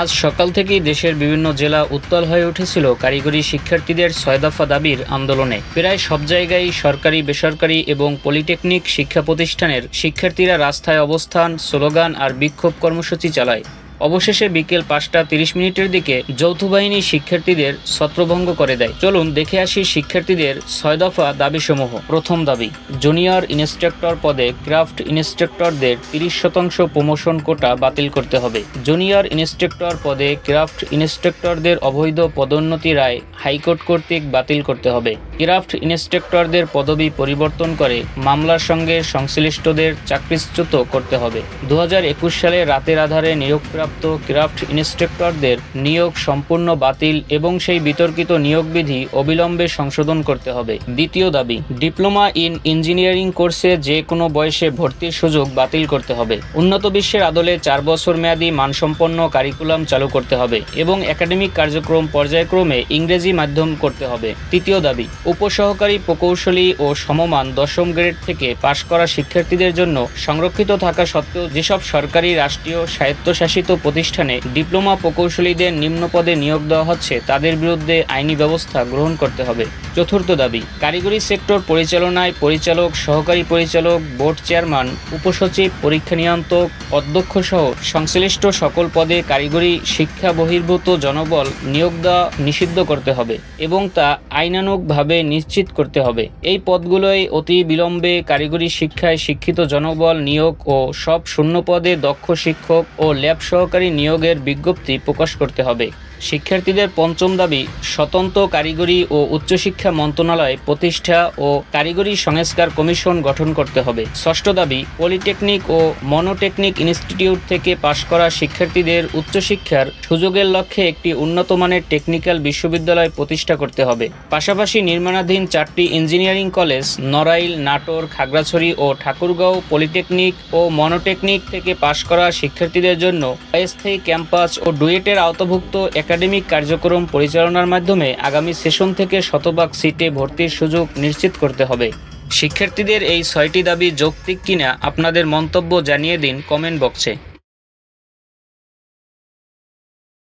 আজ সকাল থেকেই দেশের বিভিন্ন জেলা উত্তাল হয়ে উঠেছিল কারিগরি শিক্ষার্থীদের ছয় দফা দাবির আন্দোলনে। প্রায় সব জায়গায় সরকারি, বেসরকারি এবং পলিটেকনিক শিক্ষা প্রতিষ্ঠানের শিক্ষার্থীরা রাস্তায় অবস্থান, স্লোগান আর বিক্ষোভ কর্মসূচি চালায়। অবশেষে বিকেল পাঁচটা তিরিশ মিনিটের দিকে যৌথ বাহিনী শিক্ষার্থীদের ছত্রভঙ্গ করে দেয়। চলুন দেখে আসি শিক্ষার্থীদের ছয় দফা দাবিসমূহ। প্রথম দাবি, জুনিয়র ইনস্ট্রাক্টর পদে ক্রাফট ইনস্ট্রাক্টরদের তিরিশ শতাংশ প্রমোশন কোটা বাতিল করতে হবে। জুনিয়র ইনস্ট্রাক্টর পদে ক্রাফট ইনস্ট্রাক্টরদের অবৈধ পদোন্নতি রায় হাইকোর্ট কর্তৃক বাতিল করতে হবে। ক্রাফট ইনস্ট্রাক্টরদের পদবি পরিবর্তন করে মামলার সঙ্গে সংশ্লিষ্টদের চাকরিচ্যুত করতে হবে। দু হাজার একুশ সালে রাতের আধারে নিয়োগপ্রাপ্ত ক্রাফট ইনস্ট্রাক্টরদের নিয়োগ সম্পূর্ণ বাতিল এবং সেই বিতর্কিত নিয়োগবিধি অবিলম্বে সংশোধন করতে হবে। দ্বিতীয় দাবি, ডিপ্লোমা ইন ইঞ্জিনিয়ারিং কোর্সে যে কোনো বয়সে ভর্তির সুযোগ বাতিল করতে হবে। উন্নত বিশ্বের আদলে চার বছর মেয়াদী মানসম্পন্ন কারিকুলাম চালু করতে হবে এবং একাডেমিক কার্যক্রম পর্যায়ক্রমে ইংরেজি মাধ্যম করতে হবে। তৃতীয় দাবি উপসহকারী প্রকৌশলী ও সমমান দশম গ্রেড থেকে পাশ করা শিক্ষার্থীদের জন্য সংরক্ষিত থাকা সত্ত্বেও যেসব সরকারি, রাষ্ট্রীয়, স্বায়ত্তশাসিত প্রতিষ্ঠানে ডিপ্লোমা প্রকৌশলীদের নিম্ন পদে নিয়োগ দেওয়া হচ্ছে, তাদের বিরুদ্ধে আইনি ব্যবস্থা গ্রহণ করতে হবে। চতুর্থ দাবি, কারিগরি সেক্টর পরিচালনায় পরিচালক, সহকারী পরিচালক, বোর্ড চেয়ারম্যান, উপসচিব, পরীক্ষা নিয়ন্ত্রক অধ্যক্ষ সহ সংশ্লিষ্ট সকল পদে কারিগরি শিক্ষা বহির্ভূত জনবল নিয়োগ দেওয়া নিষিদ্ধ করতে হবে এবং তা আইনানুগভাবে নিশ্চিত করতে হবে। এই পদগুলোয় অতি বিলম্বে কারিগরি শিক্ষায় শিক্ষিত জনবল নিয়োগ ও সব শূন্য পদে দক্ষ শিক্ষক ও ল্যাব সহকারী নিয়োগের বিজ্ঞপ্তি প্রকাশ করতে হবে। শিক্ষার্থীদের পঞ্চম দাবি, স্বতন্ত্র কারিগরি ও উচ্চশিক্ষা মন্ত্রণালয় প্রতিষ্ঠা ও কারিগরি সংস্কার কমিশন গঠন করতে হবে। ষষ্ঠ দাবি, পলিটেকনিক ও মনোটেকনিক ইনস্টিটিউট থেকে পাশ করা শিক্ষার্থীদের উচ্চশিক্ষার সুযোগের লক্ষ্যে একটি উন্নত মানের টেকনিক্যাল বিশ্ববিদ্যালয় প্রতিষ্ঠা করতে হবে। পাশাপাশি নির্মাণাধীন চারটি ইঞ্জিনিয়ারিং কলেজ, নড়াইল, নাটোর, খাগড়াছড়ি ও ঠাকুরগাঁও পলিটেকনিক ও মনোটেকনিক থেকে পাশ করা শিক্ষার্থীদের জন্য অস্থায়ী ক্যাম্পাস ও ডুয়েটের আওতাভুক্ত একাডেমিক কার্যক্রম পরিচালনার মাধ্যমে আগামী সেশন থেকে শতভাগ সিটে ভর্তির সুযোগ নিশ্চিত করতে হবে। শিক্ষার্থীদের এই ছয়টি দাবি যৌক্তিক কিনা আপনাদের মন্তব্য জানিয়ে দিন কমেন্ট বক্সে।